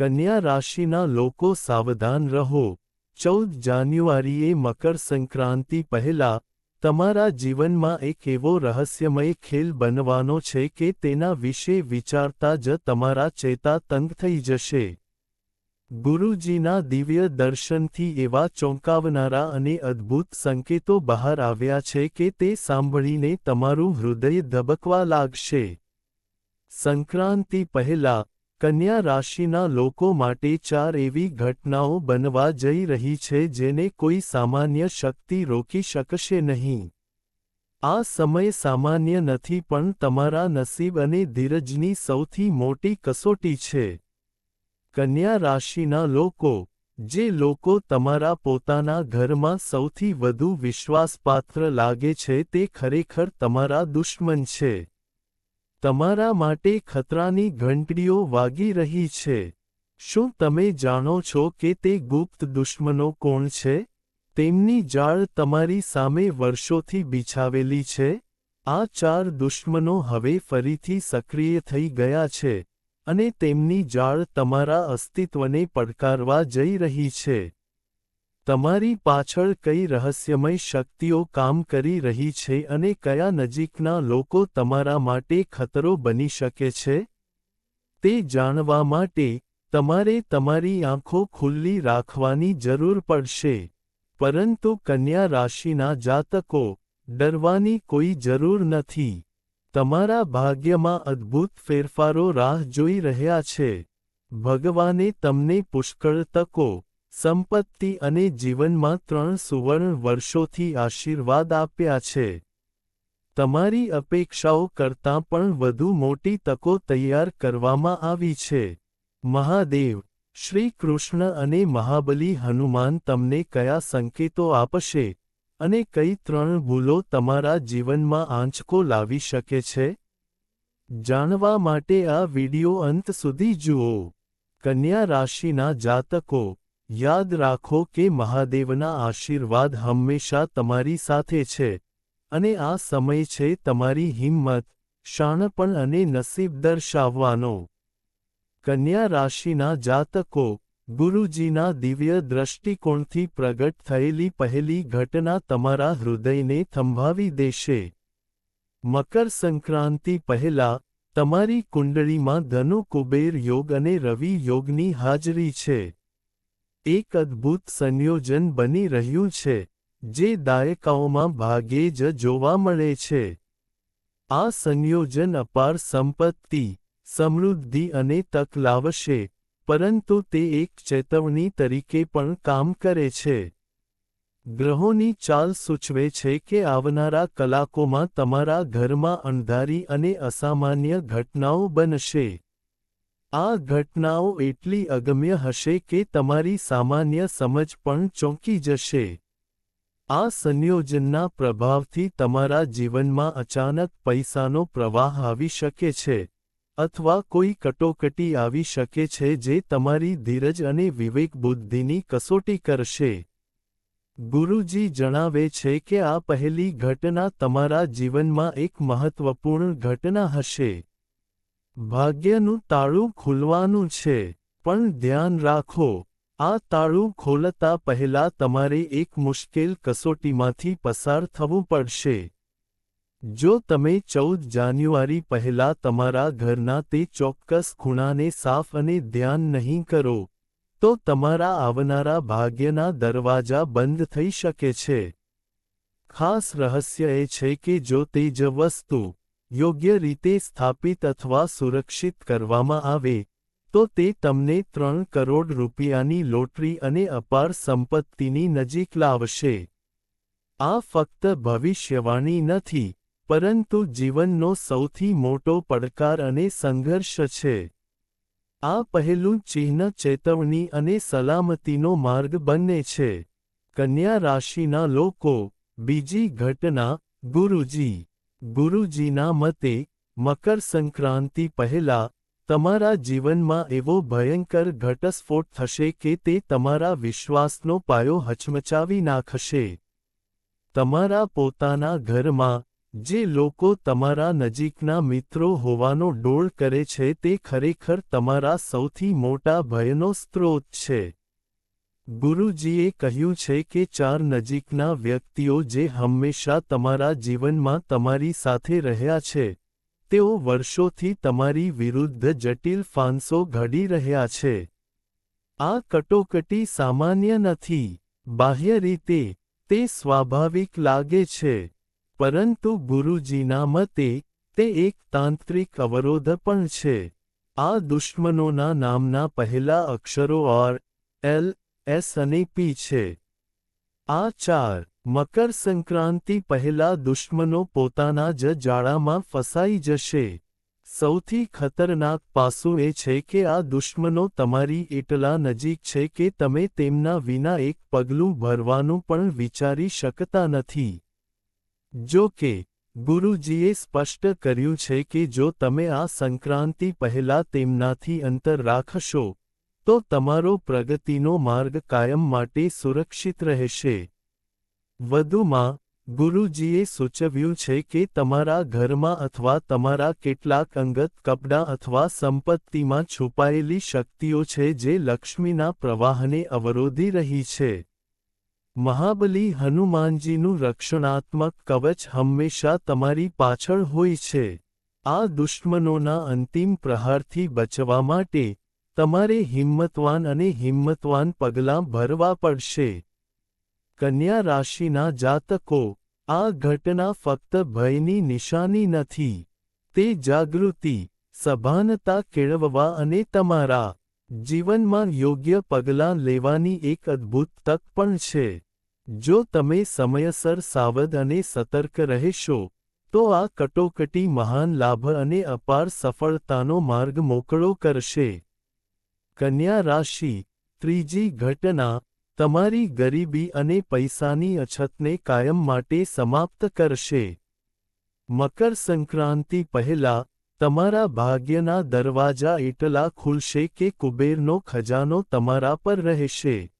કન્યા રાશિના લોકો સાવધાન રહો. ચૌદ જાન્યુઆરીએ મકર સંક્રાંતિ પહેલા, તમારા જીવનમાં એક એવો રહસ્યમય ખેલ બનવાનો છે કે તેના વિશે વિચારતા જ તમારા ચેતા તંગ થઈ જશે. ગુરુજીના દિવ્ય દર્શનથી એવા ચોંકાવનારા અને અદ્ભુત સંકેતો બહાર આવ્યા છે કે તે સાંભળીને તમારું હૃદય ધબકવા લાગશે. સંક્રાંતિ પહેલા કન્યા રાશિના લોકો માટે ચાર એવી ઘટનાઓ બનવા જઈ રહી છે જેને કોઈ સામાન્ય શક્તિ રોકી શકશે નહીં. આ સમય સામાન્ય નથી પણ તમારા નસીબ અને ધીરજની સૌથી મોટી કસોટી છે. કન્યા રાશિના લોકો, જે લોકો તમારા પોતાના ઘરમાં સૌથી વધુ વિશ્વાસપાત્ર લાગે છે તે ખરેખર તમારા દુશ્મન છે. તમારા માટે ખતરાની ઘંટડીઓ વાગી રહી છે. શું તમે જાણો છો કે તે ગુપ્ત દુશ્મનો કોણ છે? તેમની જાળ તમારી સામે વર્ષોથી બિછાવેલી છે. આ ચાર દુશ્મનો હવે ફરીથી સક્રિય થઈ ગયા છે અને તેમની જાળ તમારા અસ્તિત્વને પડકારવા જઈ રહી છે. તમારી પાછળ કઈ રહસ્યમય શક્તિઓ કામ કરી રહી છે અને કયા નજીકના લોકો તમારા માટે ખતરો બની શકે છે? તે જાણવા માટે તમારે તમારી આંખો ખુલ્લી રાખવાની જરૂર પડશે. પરંતુ કન્યા રાશિના જાતકો, ડરવાની કોઈ જરૂર નથી. તમારા ભાગ્યમાં અદ્ભુત ફેરફારો રાહ જોઈ રહ્યા છે. ભગવાને તમને પુષ્કળ તકો સંપત્તિ અને જીવનમાં ત્રણ સુવર્ણ વર્ષોથી આશીર્વાદ આપ્યા છે. તમારી અપેક્ષાઓ કરતાં પણ વધુ મોટી તકો તૈયાર કરવામાં આવી છે. મહાદેવ, શ્રી કૃષ્ણ અને મહાબલી હનુમાન તમને કયા સંકેતો આપશે અને કઈ ત્રણ ભૂલો તમારા જીવનમાં આંચકો લાવી શકે છે? જાણવા માટે આ વિડિયો અંત સુધી જુઓ. કન્યા રાશિના જાતકો યાદ રાખો કે મહાદેવના આશીર્વાદ હંમેશા તમારી સાથે છે અને આ સમય છે તમારી હિંમત શાણપણ અને નસીબ દર્શાવવાનો. કન્યા રાશિના જાતકો, ગુરુજીના દિવ્ય દ્રષ્ટિકોણથી પ્રગટ થયેલી પહેલી ઘટના તમારા હૃદયને થંભાવી દેશે. મકર સંક્રાંતિ પહેલા, તમારી કુંડળીમાં ધનુ કુબેર યોગ અને રવિ યોગની હાજરી છે. એક અદ્ભુત સંયોજન બની રહ્યું છે, જે દાયકાઓમાં ભાગે જ જોવા મળે છે. આ સંયોજન અપાર સંપત્તિ, સમૃદ્ધિ અને તક લાવશે, પરંતુ તે એક ચેતવણી તરીકે પણ કામ કરે છે. ગ્રહોની ચાલ સૂચવે છે કે આવનારા કલાકોમાં તમારા ઘરમાં અણધારી અને અસામાન્ય ઘટનાઓ બનશે. આ ઘટનાઓ એટલી અગમ્ય હશે કે તમારી સામાન્ય સમજ પણ ચોંકી જશે. આ સંયોજનના પ્રભાવથી તમારા જીવનમાં અચાનક પૈસાનો પ્રવાહ આવી શકે છે, અથવા કોઈ કટોકટી આવી શકે છે જે તમારી ધીરજ અને વિવેક બુદ્ધિની કસોટી કરશે. ગુરુજી જણાવે છે કે આ પહેલી ઘટના તમારા જીવનમાં એક મહત્વપૂર્ણ ઘટના હશે. ભાગ્યનું તાળું ખુલવાનું છે, પણ ધ્યાન રાખો, આ તાળું ખોલતા પહેલા તમારે એક મુશ્કેલ કસોટીમાંથી પસાર થવું પડશે. જો તમે ચૌદ જાન્યુઆરી પહેલા તમારા ઘરના તે ચોક્કસ ખૂણાને સાફ અને ધ્યાન નહીં કરો, તો તમારા આવનારા ભાગ્યના દરવાજા બંધ થઈ શકે છે. ખાસ રહસ્ય એ છે કે જો તે જ વસ્તુ યોગ્ય રીતે સ્થાપિત અથવા સુરક્ષિત કરવામાં આવે, તો તે તમને ત્રણ કરોડ રૂપિયાની લોટરી અને અપાર સંપત્તિની નજીક લાવશે. આ ફક્ત ભવિષ્યવાણી નથી, પરંતુ જીવનનો સૌથી મોટો પડકાર અને સંઘર્ષ છે. આ પહેલું ચિહ્ન ચેતવણી અને સલામતીનો માર્ગ બને છે. કન્યા રાશિના લોકો, બીજી ઘટના, ગુરુજી. ગુરુજીના મતે, મકર સંક્રાંતિ પહેલા, તમારા જીવનમાં એવો ભયંકર ઘટસ્ફોટ થશે કે તે તમારા વિશ્વાસનો પાયો હચમચાવી નાખશે. તમારા પોતાના ઘરમાં, જે લોકો તમારા નજીકના મિત્રો હોવાનો ડોળ કરે છે તે ખરેખર તમારા સૌથી મોટા ભયનો સ્ત્રોત છે. ગુરુજીએ કહ્યું છે કે ચાર નજીકના વ્યક્તિઓ જે હંમેશા તમારા જીવનમાં તમારી સાથે રહ્યા છે, તેઓ વર્ષોથી તમારી વિરુદ્ધ જટિલ ફાંસો ઘડી રહ્યા છે. આ કટોકટી સામાન્ય નથી, બાહ્ય રીતે, તે સ્વાભાવિક લાગે છે, પરંતુ ગુરુજીના મતે, તે એક તાંત્રિક અવરોધ પણ છે. આ દુશ્મનોના નામના પહેલા અક્ષરો ઓર એલ એસ અને પી છે. આ ચાર મકર સંક્રાંતિ પહેલા દુશ્મનો પોતાના જ જાળામાં ફસાઈ જશે. સૌથી ખતરનાક પાસું એ છે કે આ દુશ્મનો તમારી એટલા નજીક છે કે તમે તેમના વિના એક પગલું ભરવાનું પણ વિચારી શકતા નથી. જો કે, ગુરુજીએ સ્પષ્ટ કર્યું છે કે જો તમે આ સંક્રાંતિ પહેલા તેમનાથી અંતર રાખશો તો તમારો પ્રગતિનો માર્ગ કાયમ માટે સુરક્ષિત રહેશે. વધુમાં, ગુરુજીએ સૂચવ્યું છે કે તમારા ઘરમાં અથવા તમારા કેટલાક અંગત કપડાં અથવા સંપત્તિમાં છુપાયેલી શક્તિઓ છે જે લક્ષ્મીના પ્રવાહને અવરોધી રહી છે. મહાબલી હનુમાનજીનું રક્ષણાત્મક કવચ હંમેશા તમારી પાછળ હોય છે. આ દુશ્મનોના અંતિમ પ્રહારથી બચવા માટે તમારે હિંમતવાન અને હિંમતવાન પગલાં ભરવા પડશે. કન્યા રાશિના જાતકો, આ ઘટના ફક્ત ભયની નિશાની નથી. તે જાગૃતિ, સભાનતા કેળવવા અને તમારા જીવનમાં યોગ્ય પગલાં લેવાની એક અદ્ભુત તક પણ છે. જો તમે સમયસર સાવધ અને સતર્ક રહેશો, તો આ કટોકટી મહાન લાભ અને અપાર સફળતાનો માર્ગ મોકળો કરશે. કન્યા રાશિ, ત્રીજી ઘટના, તમારી ગરીબી અને પૈસાની અછતને કાયમ માટે સમાપ્ત કરશે. મકર સંક્રાંતિ પહેલા, તમારા ભાગ્યના દરવાજા એટલા ખુલશે કે કુબેરનો ખજાનો તમારા પર રહેશે.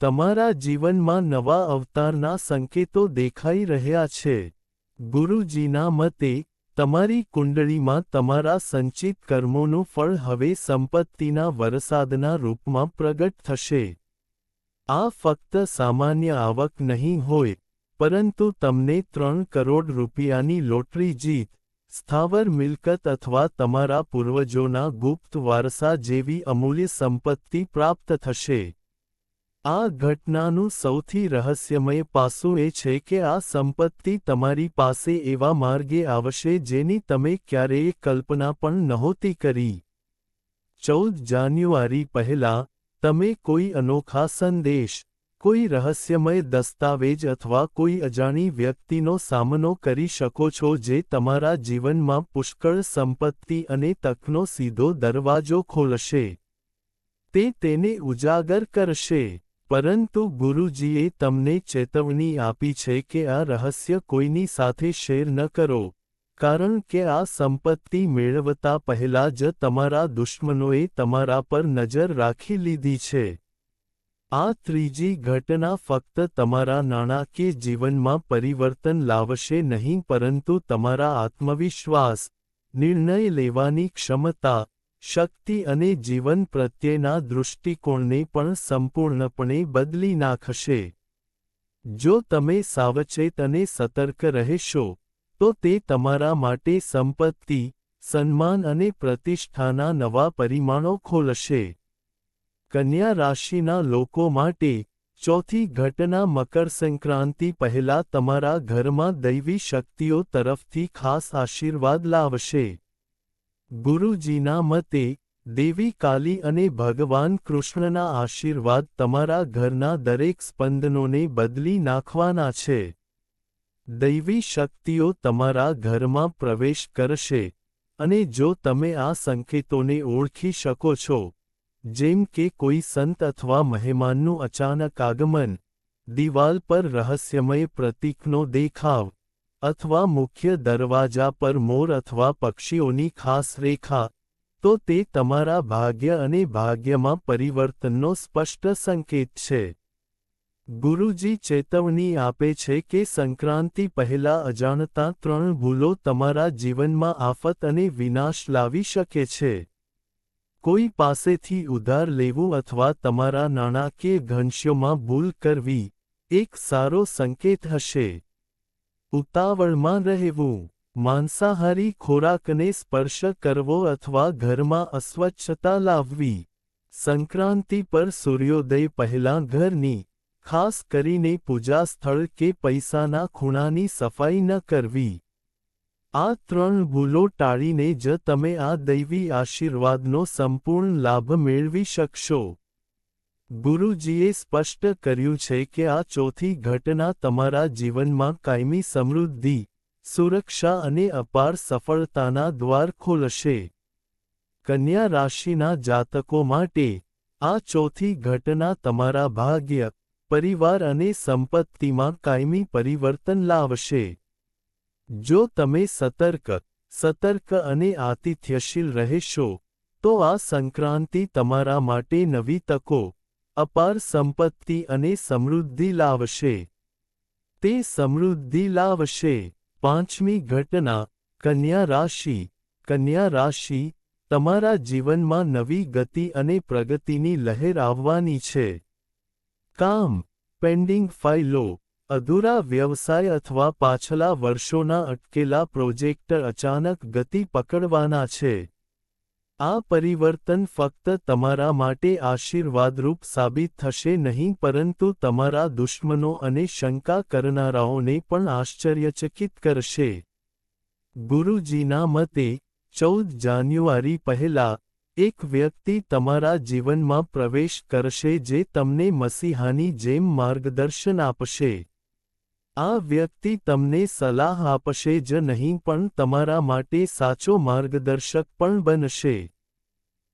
તમારા જીવનમાં નવા અવતારના સંકેતો દેખાઈ રહ્યા છે. ગુરુજીના મતે તમારી કુંડળીમાં તમારા સંચિત કર્મોનું ફળ હવે સંપત્તિના વરસાદના રૂપમાં પ્રગટ થશે. આ ફક્ત સામાન્ય આવક નહીં હોય, પરંતુ તમને ત્રણ કરોડ રૂપિયાની લોટરી જીત, સ્થાવર મિલકત અથવા તમારા પૂર્વજોના ગુપ્ત વારસા જેવી અમૂલ્ય સંપત્તિ પ્રાપ્ત થશે. આ ઘટનાનું સૌથી રહસ્યમય પાસું એ છે કે આ સંપત્તિ તમારી પાસે એવા માર્ગે આવશે જેની તમે ક્યારેય કલ્પના પણ નહોતી કરી. ચૌદ જાન્યુઆરી પહેલાં, તમે કોઈ અનોખા સંદેશ, કોઈ રહસ્યમય દસ્તાવેજ અથવા કોઈ અજાણી વ્યક્તિનો સામનો કરી શકો છો જે તમારા જીવનમાં પુષ્કળ સંપત્તિ અને તકનો સીધો દરવાજો ખોલશે. તે તેને ઉજાગર કરશે. પરંતુ ગુરુજીએ તમને ચેતવણી આપી છે કે આ રહસ્ય કોઈની સાથે શેર ન કરો, કારણ કે આ સંપત્તિ મેળવતા પહેલા જ તમારા દુશ્મનોએ તમારા પર નજર રાખી લીધી છે. આ ત્રીજી ઘટના ફક્ત તમારા નાણાકીય જીવનમાં પરિવર્તન લાવશે નહીં, પરંતુ તમારા આત્મવિશ્વાસ, નિર્ણય લેવાની ક્ષમતા શક્તિ અને જીવન પ્રત્યેના દૃષ્ટિકોણને પણ સંપૂર્ણપણે બદલી નાખશે. જો તમે સાવચેત અને સતર્ક રહેશો, તો તે તમારા માટે સંપત્તિ, સન્માન અને પ્રતિષ્ઠાના નવા પરિમાણો ખોલશે. કન્યા રાશિના લોકો માટે ચોથી ઘટના મકર સંક્રાંતિ પહેલા તમારા ઘરમાં દૈવી શક્તિઓ તરફથી ખાસ આશીર્વાદ લાવશે. ગુરુજીના મતે, દેવી કાલી અને ભગવાન કૃષ્ણના આશીર્વાદ તમારા ઘરના દરેક સ્પંદનોને બદલી નાખવાના છે. દૈવી શક્તિઓ તમારા ઘરમાં પ્રવેશ કરશે અને જો તમે આ સંકેતોને ઓળખી શકો છો, જેમ કે કોઈ સંત અથવા મહેમાનનું અચાનક આગમન, દિવાલ પર રહસ્યમય પ્રતીકનો દેખાવ અથવા મુખ્ય દરવાજા પર મોર અથવા પક્ષીઓની ખાસ રેખા, તો તે તમારા ભાગ્ય અને ભાગ્યમાં પરિવર્તનનો સ્પષ્ટ સંકેત છે. ગુરુજી ચેતવણી આપે છે કે સંક્રાંતિ પહેલા અજાણતા ત્રણ ભૂલો તમારા જીવનમાં આફત અને વિનાશ લાવી શકે છે. કોઈ પાસેથી ઉધાર લેવું અથવા તમારા નાણાકીય ઘનશ્યોમાં ભૂલ કરવી, એક સારો સંકેત હશે. ઉતાવળમાં રહેવું. માંસાહારી ખોરાકને સ્પર્શ કરવો અથવા ઘરમાં અસ્વચ્છતા લાવવી. સંક્રાંતિ પર સૂર્યોદય પહેલાં ઘરની, ખાસ કરીને પૂજા સ્થળ કે પૈસાના ખૂણાની સફાઈ ન કરવી. આ ત્રણ ભૂલો ટાળીને જ તમે આ દૈવી આશીર્વાદનો સંપૂર્ણ લાભ મેળવી શકશો. ગુરુજીએ સ્પષ્ટ કર્યું છે કે આ ચોથી ઘટના તમારા જીવનમાં કાયમી સમૃદ્ધિ, સુરક્ષા અને અપાર સફળતાના દ્વાર ખોલશે. કન્યા રાશિના જાતકો માટે, આ ચોથી ઘટના તમારા ભાગ્ય, પરિવાર અને સંપત્તિમાં કાયમી પરિવર્તન લાવશે. જો તમે સતર્ક સતર્ક અને આતિથ્યશીલ રહેશો, તો આ સંક્રાંતિ તમારા માટે નવી તકો અપાર સંપત્તિ અને સમૃદ્ધિ લાવશે. તે સમૃદ્ધિ લાવશે. પાંચમી ઘટના, કન્યા રાશિ. કન્યા રાશિ, તમારા જીવનમાં નવી ગતિ અને પ્રગતિની લહેર આવવાની છે. કામ, પેન્ડિંગ ફાઇલો, અધૂરા વ્યવસાય અથવા પાછલા વર્ષોના અટકેલા પ્રોજેક્ટ અચાનક ગતિ પકડવાના છે. આ પરિવર્તન ફક્ત તમારા માટે આશીર્વાદરૂપ સાબિત થશે નહીં, પરંતુ તમારા દુશ્મનો અને શંકા કરનારાઓને પણ આશ્ચર્યચકિત કરશે. ગુરુજીના મતે, ચૌદ જાન્યુઆરી પહેલા, એક વ્યક્તિ તમારા જીવનમાં પ્રવેશ કરશે જે તમને મસીહાની જેમ માર્ગદર્શન આપશે. આ વ્યક્તિ તમને સલાહ આપશે જ નહીં પણ તમારા માટે સાચો માર્ગદર્શક પણ બનશે.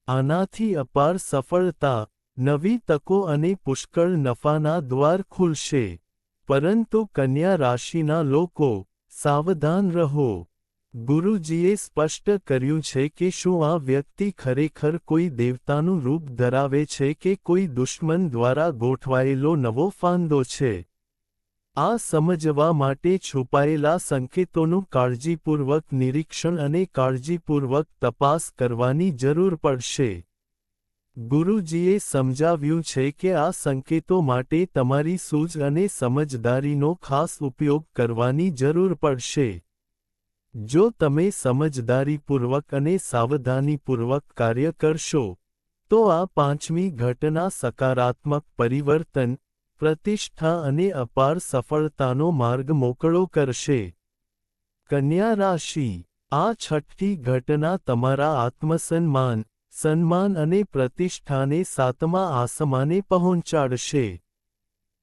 આનાથી અપાર સફળતા, નવી તકો અને પુષ્કળ નફાના દ્વાર ખુલશે. પરંતુ કન્યા રાશિના લોકો, સાવધાન રહો. ગુરુજીએ સ્પષ્ટ કર્યું છે કે શું આ વ્યક્તિ ખરેખર કોઈ દેવતાનું રૂપ ધરાવે છે કે કોઈ દુશ્મન દ્વારા ગોઠવાયેલો નવો ફાંદો છે? આ સમજવા માટે છુપાયેલા સંકેતોનું કાળજીપૂર્વક નિરીક્ષણ અને કાળજીપૂર્વક તપાસ કરવાની જરૂર પડશે. ગુરુજીએ સમજાવ્યું છે કે આ સંકેતો માટે તમારી સૂઝ અને સમજદારીનો ખાસ ઉપયોગ કરવાની જરૂર પડશે. જો તમે સમજદારીપૂર્વક અને સાવધાનીપૂર્વક કાર્ય કરશો, તો આ પાંચમી ઘટના સકારાત્મક પરિવર્તન પ્રતિષ્ઠા અને અપાર સફળતાનો માર્ગ મોકળો કરશે. કન્યા રાશિ. આ છઠ્ઠી ઘટના તમારા આત્મસન્માન, સન્માન અને પ્રતિષ્ઠાને સાતમા આસમાને પહોંચાડશે.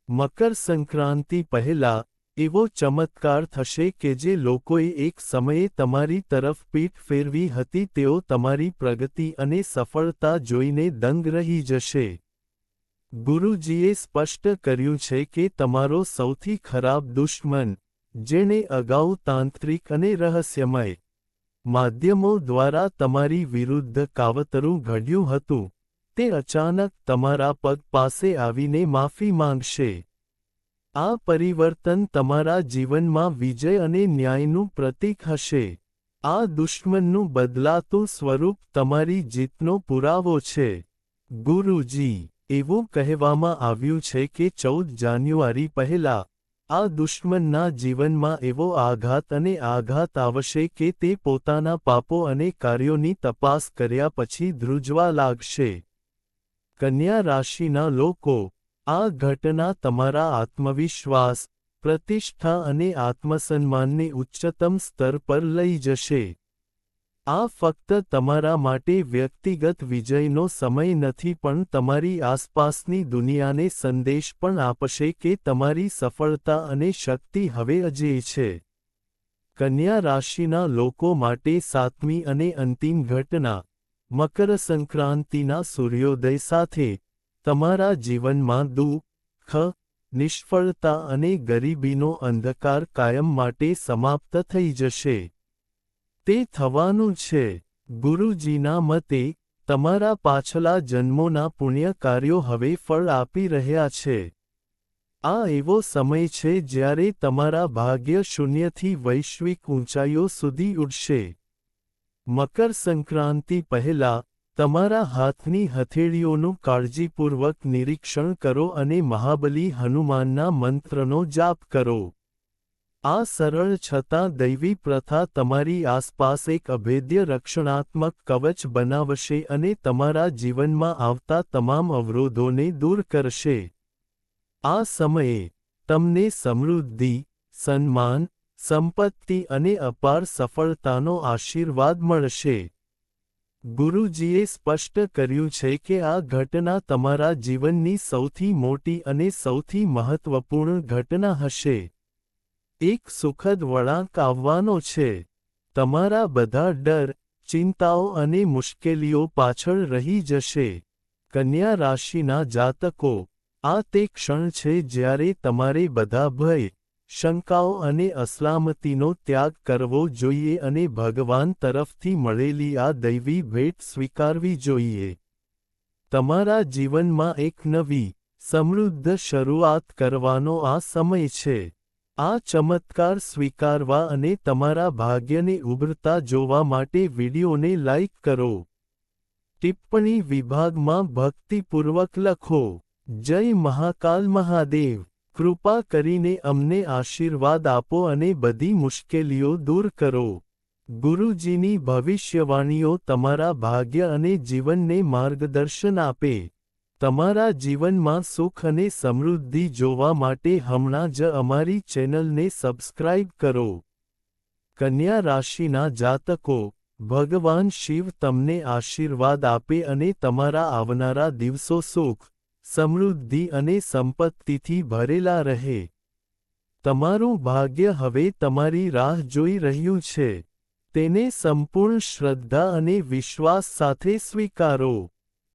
મકર સંક્રાંતિ પહેલા, એવો ચમત્કાર થશે કે જે લોકોએ એક સમયે તમારી તરફ પીઠ ફેરવી હતી, તેઓ તમારી પ્રગતિ અને સફળતા જોઈને દંગ રહી જશે. ગુરુજીએ સ્પષ્ટ કર્યું છે કે તમારો સૌથી ખરાબ દુશ્મન, જેણે અગાઉ તાંત્રિક અને રહસ્યમય માધ્યમો દ્વારા તમારી વિરુદ્ધ કાવતરું ઘડ્યું હતું, તે અચાનક તમારા પગ પાસે આવીને માફી માંગશે. આ પરિવર્તન તમારા જીવનમાં વિજય અને ન્યાયનું પ્રતીક હશે. આ દુશ્મનનું બદલાતું સ્વરૂપ તમારી જીતનો પુરાવો છે. ગુરુજી એવું કહેવામાં આવ્યું છે કે ચૌદ જાન્યુઆરી પહેલા, આ દુશ્મનના જીવનમાં એવો આઘાત અને આઘાત આવશે કે તે પોતાના પાપો અને કાર્યોની તપાસ કર્યા પછી ધ્રુજવા લાગશે. કન્યા રાશિના લોકો, આ ઘટના તમારા આત્મવિશ્વાસ, પ્રતિષ્ઠા અને આત્મસન્માનને ઉચ્ચતમ સ્તર પર લઈ જશે. આ ફક્ત તમારા માટે વ્યક્તિગત વિજયનો સમય નથી પણ તમારી આસપાસની દુનિયાને સંદેશ પણ આપશે કે તમારી સફળતા અને શક્તિ હવે અજેય છે. કન્યા રાશિના લોકો માટે સાતમી અને અંતિમ ઘટના, મકર સંક્રાંતિના સૂર્યોદય સાથે, તમારા જીવનમાં દુઃખ, નિષ્ફળતા અને ગરીબીનો અંધકાર કાયમ માટે સમાપ્ત થઈ જશે. તે થવાનું છે. ગુરુજીના મતે, તમારા પાછલા જન્મોના પુણ્ય કાર્યો હવે ફળ આપી રહ્યા છે. આ એવો સમય છે જ્યારે તમારા ભાગ્ય શૂન્યથી વૈશ્વિક ઊંચાઈઓ સુધી ઉડશે. મકર સંક્રાંતિ પહેલા, તમારા હાથની હથેળીઓનું કાળજીપૂર્વક નિરીક્ષણ કરો અને મહાબલી હનુમાનના મંત્રનો જાપ કરો. આ સરળ છતાં દૈવી પ્રથા તમારી આસપાસ એક અભેદ્ય રક્ષણાત્મક કવચ બનાવશે અને તમારા જીવનમાં આવતા તમામ અવરોધોને દૂર કરશે. આ સમયે, તમને સમૃદ્ધિ, સન્માન, સંપત્તિ અને અપાર સફળતાનો આશીર્વાદ મળશે. ગુરુજીએ સ્પષ્ટ કર્યું છે કે આ ઘટના તમારા જીવનની સૌથી મોટી અને સૌથી મહત્વપૂર્ણ ઘટના હશે. એક સુખદ વળાંક આવવાનો છે. તમારા બધા ડર, ચિંતાઓ અને મુશ્કેલીઓ પાછળ રહી જશે. કન્યા રાશિના જાતકો, આ તે ક્ષણ છે જ્યારે તમારે બધા ભય, શંકાઓ અને અસલામતીનો ત્યાગ કરવો જોઈએ અને ભગવાન તરફથી મળેલી આ દૈવી ભેટ સ્વીકારવી જોઈએ. તમારા જીવનમાં એક નવી, સમૃદ્ધ શરૂઆત કરવાનો આ સમય છે. આ ચમત્કાર સ્વીકારવા અને તમારા ભાગ્યને ઉભરતા જોવા માટે વિડિયોને લાઇક કરો. ટિપ્પણી વિભાગમાં ભક્તિપૂર્વક લખો. જય મહાકાલ મહાદેવ. કૃપા કરીને અમને આશીર્વાદ આપો અને બધી મુશ્કેલીઓ દૂર કરો. ગુરુજીની ભવિષ્યવાણીઓ તમારા ભાગ્ય અને જીવનને માર્ગદર્શન આપે. તમારા જીવનમાં સુખ અને સમૃદ્ધિ જોવા માટે હમણાં જ અમારી ચેનલને સબસ્ક્રાઇબ કરો. કન્યા રાશિના જાતકો, ભગવાન શિવ તમને આશીર્વાદ આપે અને તમારા આવનારા દિવસો સુખ, સમૃદ્ધિ અને સંપત્તિથી ભરેલા રહે. તમારું ભાગ્ય હવે તમારી રાહ જોઈ રહ્યું છે. તેને સંપૂર્ણ શ્રદ્ધા અને વિશ્વાસ સાથે સ્વીકારો.